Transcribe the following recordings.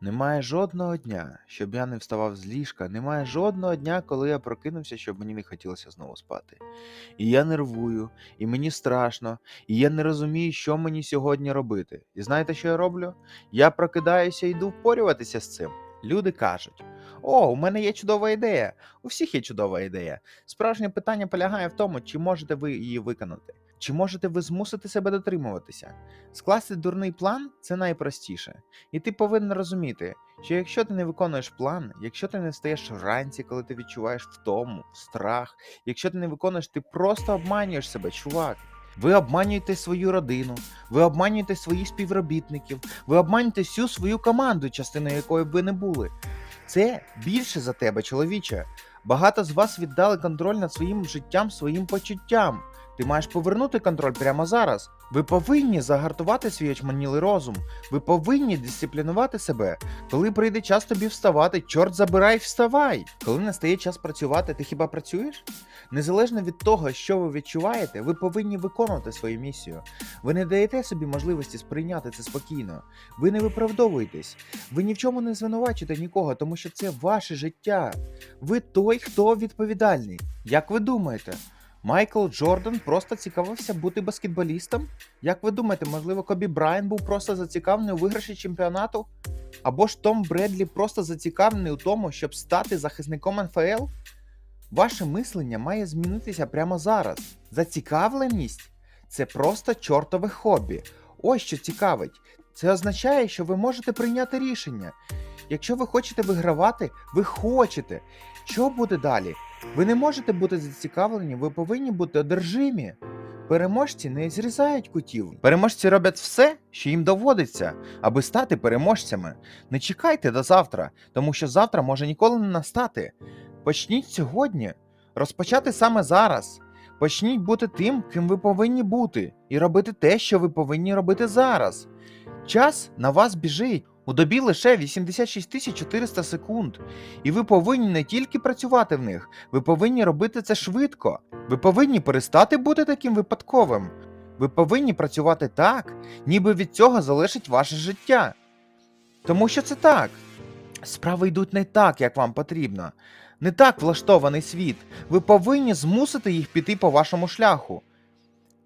Немає жодного дня, щоб я не вставав з ліжка, немає жодного дня, коли я прокинувся, щоб мені не хотілося знову спати. І я нервую, і мені страшно, і я не розумію, що мені сьогодні робити. І знаєте, що я роблю? Я прокидаюся і йду впорюватися з цим. Люди кажуть: О, у мене є чудова ідея. У всіх є чудова ідея. Справжнє питання полягає в тому, чи можете ви її виконати. Чи можете ви змусити себе дотримуватися? Скласти дурний план це найпростіше. І ти повинен розуміти, що якщо ти не виконуєш план, якщо ти не встаєш вранці, коли ти відчуваєш втому, страх, якщо ти не виконуєш, ти просто обманюєш себе, чувак. Ви обманюєте свою родину, ви обманюєте своїх співробітників, ви обманюєте всю свою команду, частиною якої б ви не були. Це більше за тебе, чоловіче. Багато з вас віддали контроль над своїм життям, своїм почуттям. Ти маєш повернути контроль прямо зараз. Ви повинні загартувати свій очманілий розум. Ви повинні дисциплінувати себе. Коли прийде час тобі вставати, чорт забирай, вставай. Коли настає час працювати, ти хіба працюєш? Незалежно від того, що ви відчуваєте, ви повинні виконувати свою місію. Ви не даєте собі можливості сприйняти це спокійно. Ви не виправдовуєтесь. Ви ні в чому не звинувачуєте нікого, тому що це ваше життя. Ви той, хто відповідальний. Як ви думаєте? Майкл Джордан просто цікавився бути баскетболістом? Як ви думаєте, можливо, Кобі Брайан був просто зацікавлений у виграші чемпіонату? Або ж Том Бредлі просто зацікавлений у тому, щоб стати захисником НФЛ? Ваше мислення має змінитися прямо зараз. Зацікавленість це просто чортове хобі. Ось що цікавить. Це означає, що ви можете прийняти рішення. Якщо ви хочете вигравати, ви хочете. Що буде далі? Ви не можете бути зацікавлені, ви повинні бути одержимі. Переможці не зрізають кутів. Переможці роблять все, що їм доводиться, аби стати переможцями. Не чекайте до завтра, тому що завтра може ніколи не настати. Почніть сьогодні, розпочати саме зараз. Почніть бути тим, ким ви повинні бути, і робити те, що ви повинні робити зараз. Час на вас біжить. У добі лише 86 400 секунд. І ви повинні не тільки працювати в них, ви повинні робити це швидко. Ви повинні перестати бути таким випадковим. Ви повинні працювати так, ніби від цього залежить ваше життя. Тому що це так. Справи йдуть не так, як вам потрібно. Не так влаштований світ. Ви повинні змусити їх піти по вашому шляху.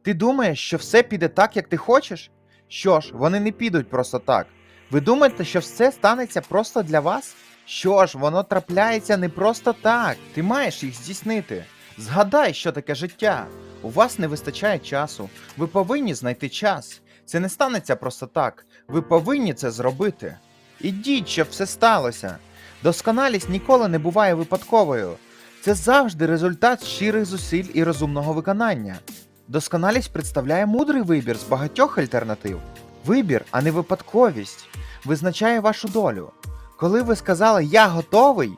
Ти думаєш, що все піде так, як ти хочеш? Що ж, вони не підуть просто так. Ви думаєте, що все станеться просто для вас? Що ж, воно трапляється не просто так. Ти маєш їх здійснити. Згадай, що таке життя. У вас не вистачає часу. Ви повинні знайти час. Це не станеться просто так. Ви повинні це зробити. Ідіть, щоб все сталося. Досконалість ніколи не буває випадковою. Це завжди результат щирих зусиль і розумного виконання. Досконалість представляє мудрий вибір з багатьох альтернатив. Вибір, а не випадковість, визначає вашу долю. Коли ви сказали Я готовий,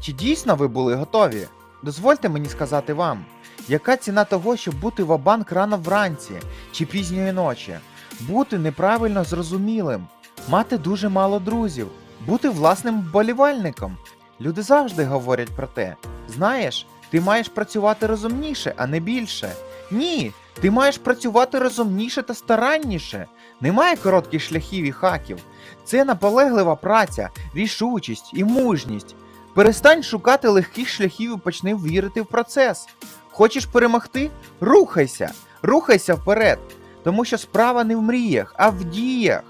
чи дійсно ви були готові? Дозвольте мені сказати вам, яка ціна того, щоб бути в-банк рано вранці чи пізньої ночі, бути неправильно зрозумілим, мати дуже мало друзів, бути власним вболівальником. Люди завжди говорять про те: знаєш, ти маєш працювати розумніше, а не більше. Ні, ти маєш працювати розумніше та старанніше. Немає коротких шляхів і хаків. Це наполеглива праця, рішучість і мужність. Перестань шукати легких шляхів і почни вірити в процес. Хочеш перемогти? Рухайся, рухайся вперед. Тому що справа не в мріях, а в діях.